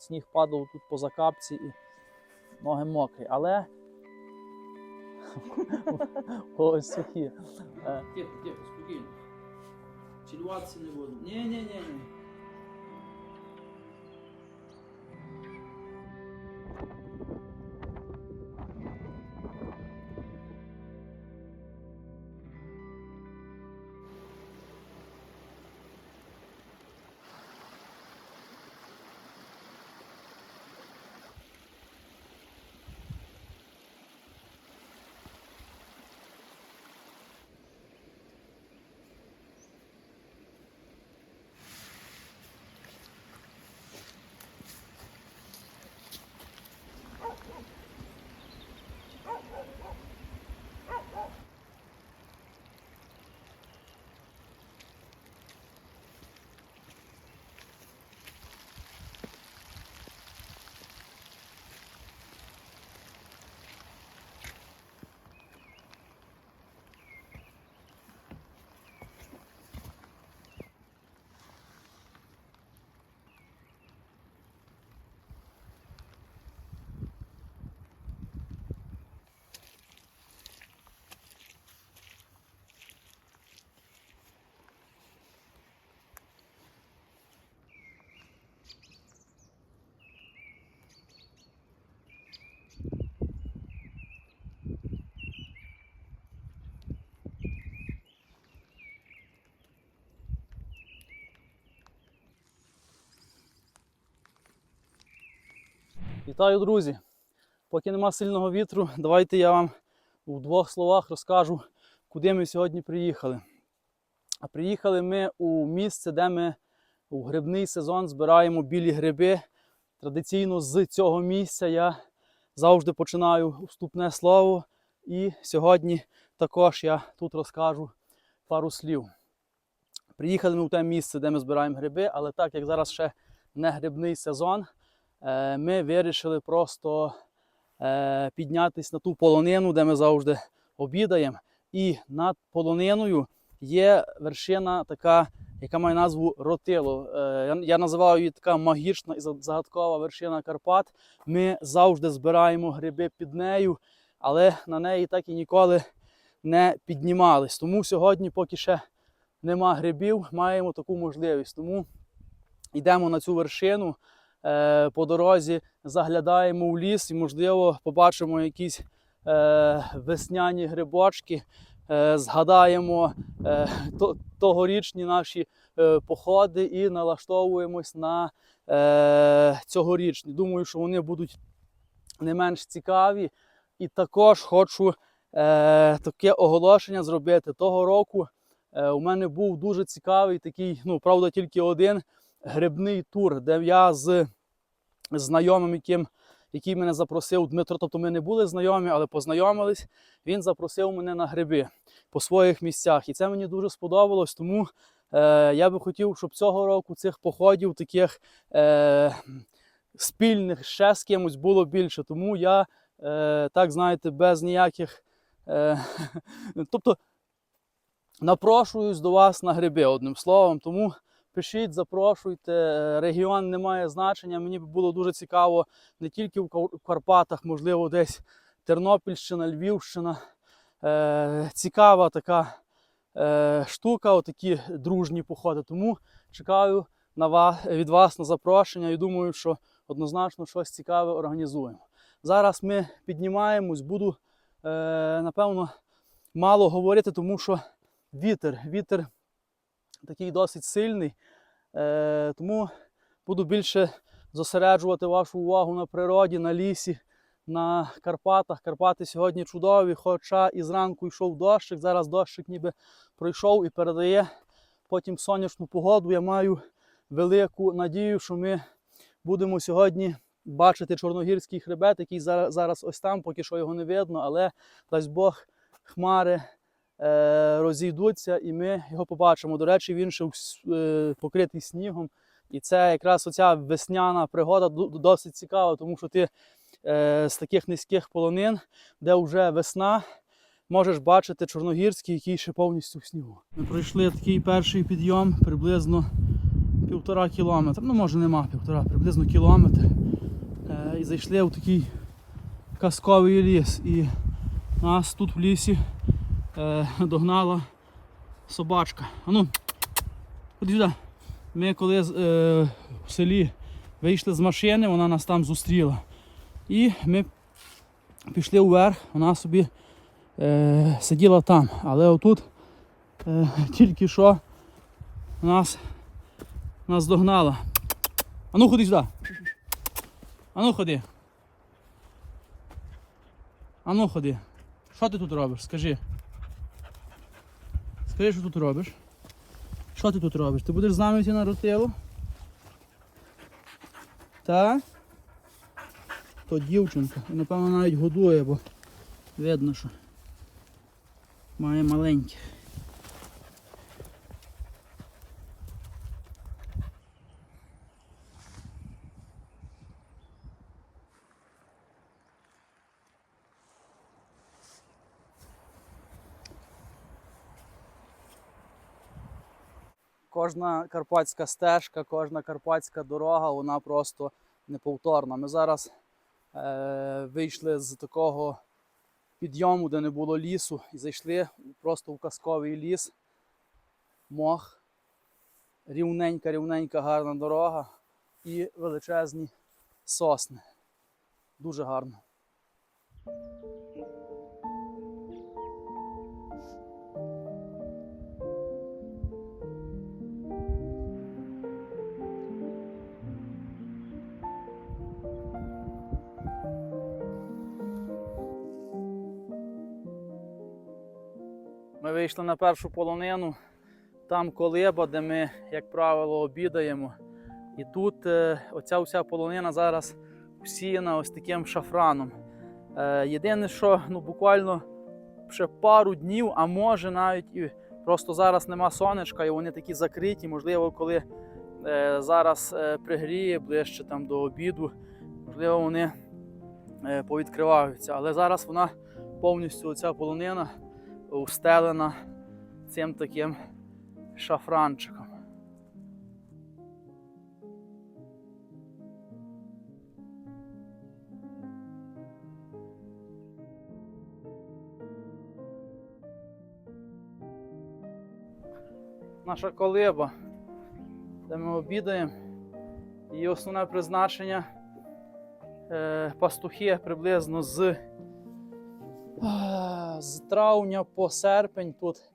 сніг падав тут по закапці і ноги мокрі. Але ось сухі. Е, Тихо, тихо, спокійно. Цілуватися не буду. Ні, Вітаю, друзі! Поки нема сильного вітру, давайте я вам у двох словах розкажу, куди ми сьогодні приїхали. А приїхали ми у місце, де ми у грибний сезон збираємо білі гриби. Традиційно з цього місця я завжди починаю вступне слово. І сьогодні також я тут розкажу пару слів. Приїхали ми у те місце, де ми збираємо гриби, але так як зараз ще не грибний сезон, ми вирішили просто е, піднятися на ту полонину, де ми завжди обідаємо. І над полониною є вершина така, яка має назву Ротило. Е, я називаю її така магічна і загадкова вершина Карпат. Ми завжди збираємо гриби під нею, але на неї так і ніколи не піднімались. Тому сьогодні, поки ще нема грибів, маємо таку можливість. Тому йдемо на цю вершину. Е, по дорозі заглядаємо в ліс і, можливо, побачимо якісь е, весняні грибочки, е, згадаємо тогорічні наші походи і налаштовуємось на цьогорічні. Думаю, що вони будуть не менш цікаві. І також хочу таке оголошення зробити. Того року у мене був дуже цікавий такий, ну, правда, тільки один грибний тур, де я з знайомим, яким, який мене запросив Дмитро. Тобто ми не були знайомі, але познайомились. Він запросив мене на гриби по своїх місцях. І це мені дуже сподобалось, тому е, я би хотів, щоб цього року цих походів таких е, спільних ще з кимось було більше. Тому я, е, так знаєте, без ніяких. Е, тобто напрошуюсь до вас на гриби, одним словом. Тому пишіть, запрошуйте. Е, Регіон не має значення. Мені б було дуже цікаво не тільки в Карпатах, можливо, десь Тернопільщина, Львівщина. Е, цікава така е, штука, отакі дружні походи. Тому чекаю на вас, від вас на запрошення і думаю, що однозначно щось цікаве організуємо. Зараз ми піднімаємось, буду напевно мало говорити, тому що вітер, вітер такий досить сильний. Е, тому буду більше зосереджувати вашу увагу на природі, на лісі, на Карпатах. Карпати сьогодні чудові, хоча і зранку йшов дощик. Зараз дощик ніби пройшов і передає потім сонячну погоду. Я маю велику надію, що ми будемо сьогодні бачити чорногірський хребет, який зараз, ось там, поки що його не видно, але дасть Бог хмари розійдуться і ми його побачимо. До речі, він ще е, покритий снігом. І це якраз оця весняна пригода досить цікава, тому що ти е, з таких низьких полонин, де вже весна, можеш бачити чорногірський, який ще повністю в снігу. Ми пройшли такий перший підйом приблизно півтора кілометра, ну може нема півтора, приблизно кілометр. Е, і зайшли в такий казковий ліс. І нас тут в лісі е, догнала собачка. Ану, ходи сюди. Ми коли е, в селі вийшли з машини, вона нас там зустріла. І ми пішли вверх, вона собі е, сиділа там. Але отут е, тільки що нас, нас догнала. Ану ходи сюди. Ану ходи. Ану ходи. Що ти тут робиш? Скажи. Скажи, що тут робиш? Що ти тут робиш? Ти будеш з нами йти на ротилу? Та? То дівчинка. Напевно навіть годує, бо видно, що має маленьке. Кожна карпатська стежка, кожна карпатська дорога, вона просто неповторна. Ми зараз е, вийшли з такого підйому, де не було лісу, і зайшли просто в казковий ліс. Мох, рівненька, рівненька, гарна дорога і величезні сосни. Дуже гарно. Вийшли на першу полонину, там колиба, де ми, як правило, обідаємо. І тут е, оця вся полонина зараз всіяна ось таким шафраном. Е, єдине, що ну, буквально ще пару днів, а може навіть і просто зараз нема сонечка, і вони такі закриті. Можливо, коли е, зараз пригріє ближче там до обіду, можливо, вони повідкриваються. Але зараз вона повністю оця полонина устелена цим таким шафранчиком. Наша колиба, де ми обідаємо. Її основне призначення е, пастухи приблизно з З травня по серпень тут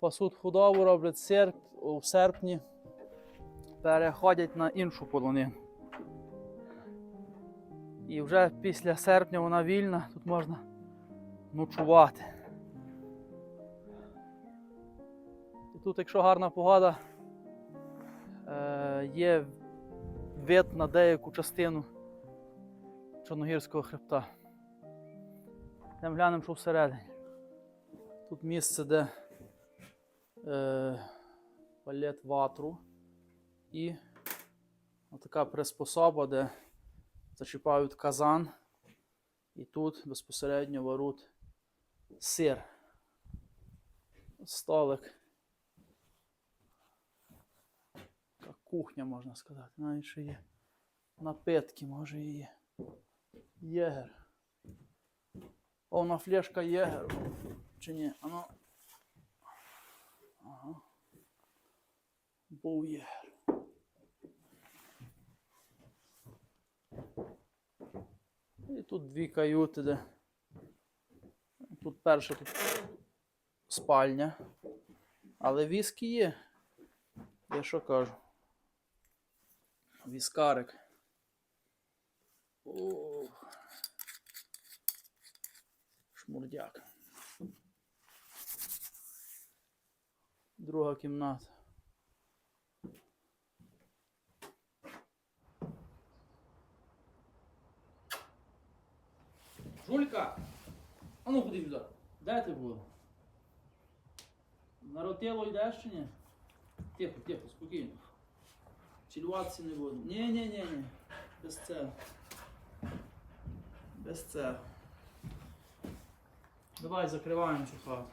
пасуть худобу, роблять серп, у серпні переходять на іншу полонину. І вже після серпня вона вільна, тут можна ночувати. І тут, якщо гарна погода, е, є вид на деяку частину Чорногірського хребта. Йдемо глянемо, що всередині. Тут місце, де е, палет ватру і така приспособа, де зачіпають казан і тут безпосередньо варуть сир. Столик. Така кухня, можна сказати. Навіть ще є напитки, може і є. Єгер. Повна флешка Єгеру. Чи ні? Ано. Ага. Був Єгер. І тут дві каюти, де. Тут перша тут спальня. Але віскі є. Я що кажу? Віскарик. Ох. Шмурдяк. Друга кімната. Жулька! А ну ходи сюди. Де ти була? На ротило йдеш чи ні? Тихо, тихо, спокійно. Чілюватися не буду. Ні, ні, ні, ні. Без цього. Без цього. Давай закриваємо цю хату.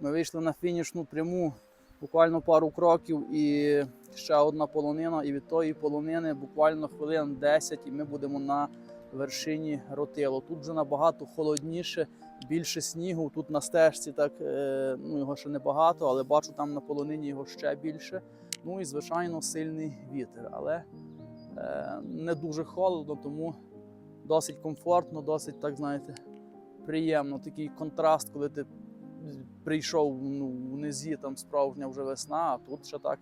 Ми вийшли на фінішну пряму буквально пару кроків і ще одна полонина. І від тої полонини буквально хвилин 10 і ми будемо на вершині ротило. Тут вже набагато холодніше, більше снігу. Тут на стежці так е, ну його ще небагато, але бачу там на полонині його ще більше. Ну і звичайно сильний вітер, але е, не дуже холодно, тому досить комфортно, досить так знаєте, приємно. Такий контраст, коли ти прийшов ну, внизі, там справжня вже весна, а тут ще так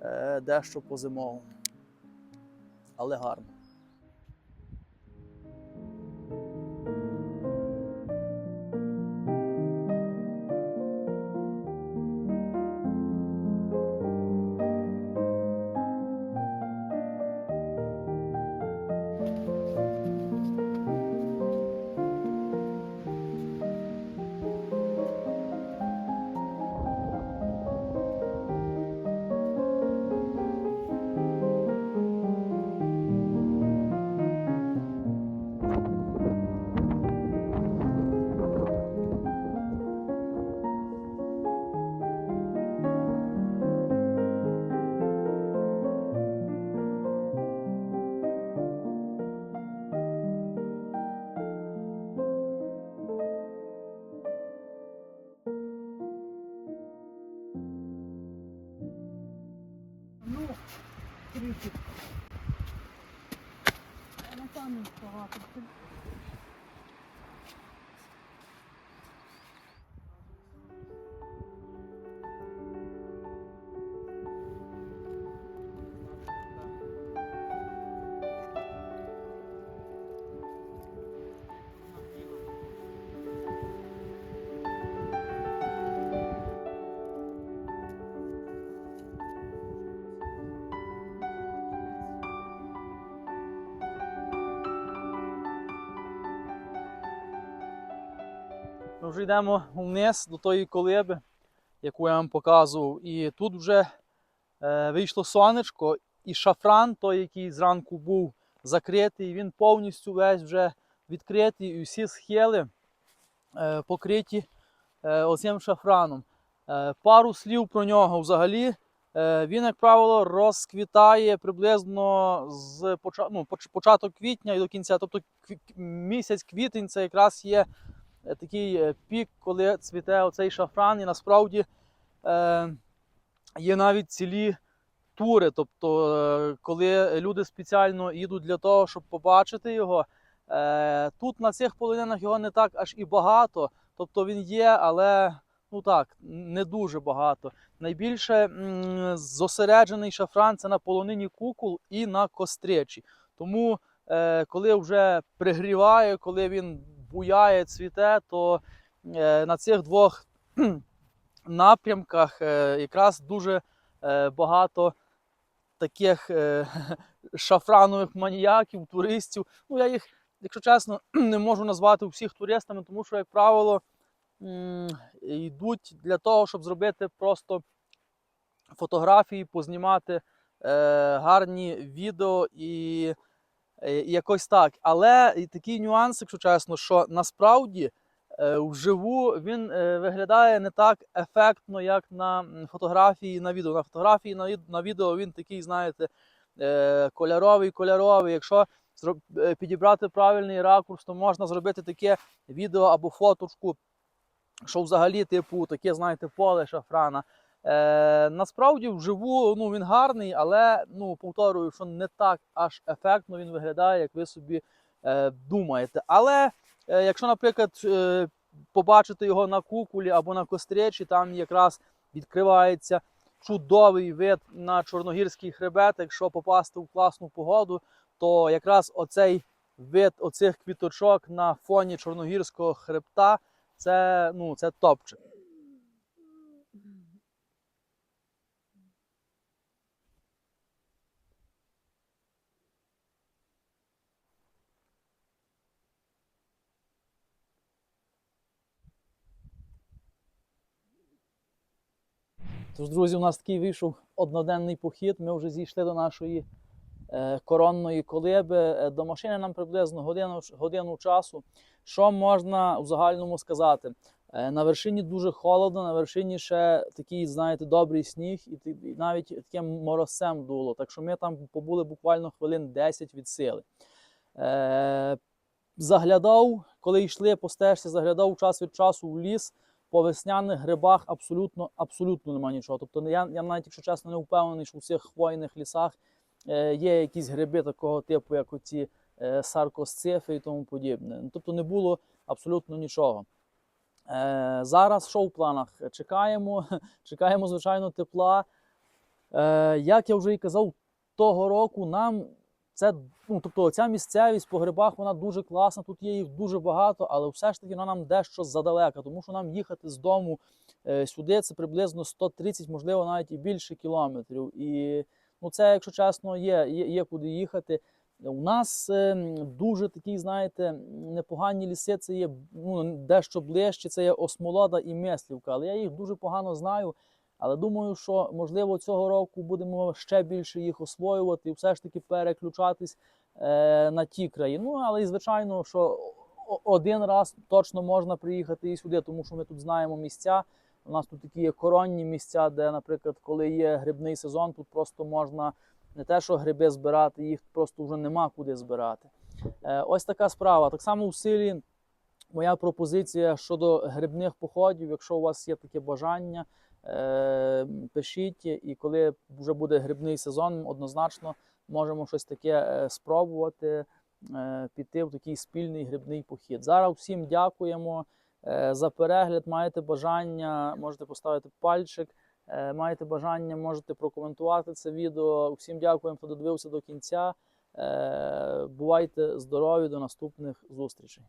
е, дещо по зимовому. Але гарно. Трішки. Ну там багато. Вже йдемо вниз до тої колиби, яку я вам показував. І тут вже е, вийшло сонечко, і шафран, той, який зранку був закритий, він повністю весь вже відкритий, і всі схили е, покриті е, оцим шафраном. Е, пару слів про нього взагалі. Е, він, як правило, розквітає приблизно з поча- ну, початок квітня і до кінця. Тобто місяць квітень це якраз є такий е, пік, коли цвіте оцей шафран, і насправді е, є навіть цілі тури. Тобто, е, коли люди спеціально їдуть для того, щоб побачити його. Е, тут на цих полонинах його не так аж і багато. Тобто він є, але ну так, не дуже багато. Найбільше м, зосереджений шафран це на полонині кукол і на костречі. Тому, е, коли вже пригріває, коли він буяє, цвіте, то е, на цих двох напрямках е, якраз дуже е, багато таких шафранових маніяків, туристів. Ну, я їх, якщо чесно, не можу назвати всіх туристами, тому що, як правило, йдуть для того, щоб зробити просто фотографії, познімати гарні відео і якось так. Але такий нюанс, якщо чесно, що насправді е, вживу він е, виглядає не так ефектно, як на фотографії на відео. На фотографії на, відео він такий, знаєте, е, кольоровий, кольоровий. Якщо е, підібрати правильний ракурс, то можна зробити таке відео або фоточку, що взагалі, типу, таке, знаєте, поле шафрана. Е, насправді вживу ну, він гарний, але ну, повторюю, що не так аж ефектно він виглядає, як ви собі е, думаєте. Але е, якщо, наприклад, е, побачити його на кукулі або на костречі, там якраз відкривається чудовий вид на чорногірський хребет. Якщо попасти в класну погоду, то якраз оцей вид оцих квіточок на фоні чорногірського хребта це, ну, це топчик. Тож, друзі, у нас такий вийшов одноденний похід. Ми вже зійшли до нашої е, коронної колиби. Е, До машини нам приблизно годину, годину часу. Що можна в загальному сказати? Е, На вершині дуже холодно, на вершині ще такий, знаєте, добрий сніг, і навіть таким морозцем дуло. Так що ми там побули буквально хвилин 10 від сили. Заглядав, коли йшли по стежці, заглядав час від часу в ліс. По весняних грибах абсолютно, абсолютно немає нічого. Тобто я, я навіть, якщо чесно, не впевнений, що у всіх хвойних лісах е, є якісь гриби такого типу, як оці е, саркосцифи і тому подібне. Ну, Тобто не було абсолютно нічого. Е, зараз що в планах? Чекаємо, чекаємо, звичайно, тепла. Е, як я вже і казав, того року нам це, ну, тобто ця місцевість по грибах вона дуже класна, тут є їх дуже багато, але все ж таки вона нам дещо задалека, тому що нам їхати з дому е, сюди це приблизно 130, можливо, навіть і більше кілометрів. І ну, це, якщо чесно, є, є, є куди їхати. У нас е, дуже такі, знаєте, непогані ліси. Це є ну, дещо ближче, це є Осмолода і Мислівка. Але я їх дуже погано знаю. Але думаю, що можливо цього року будемо ще більше їх освоювати і все ж таки переключатись е, на ті краї. Ну але і звичайно, що один раз точно можна приїхати і сюди, тому що ми тут знаємо місця. У нас тут такі є коронні місця, де, наприклад, коли є грибний сезон, тут просто можна не те, що гриби збирати, їх просто вже нема куди збирати. Е, ось така справа. Так само у силі моя пропозиція щодо грибних походів, якщо у вас є таке бажання, пишіть, і коли вже буде грибний сезон, однозначно можемо щось таке е, спробувати, е, піти в такий спільний грибний похід. Зараз всім дякуємо е, за перегляд. Маєте бажання, можете поставити пальчик. Е, Маєте бажання, можете прокоментувати це відео. Всім дякуємо, хто додивився до кінця. Е, Бувайте здорові, до наступних зустрічей.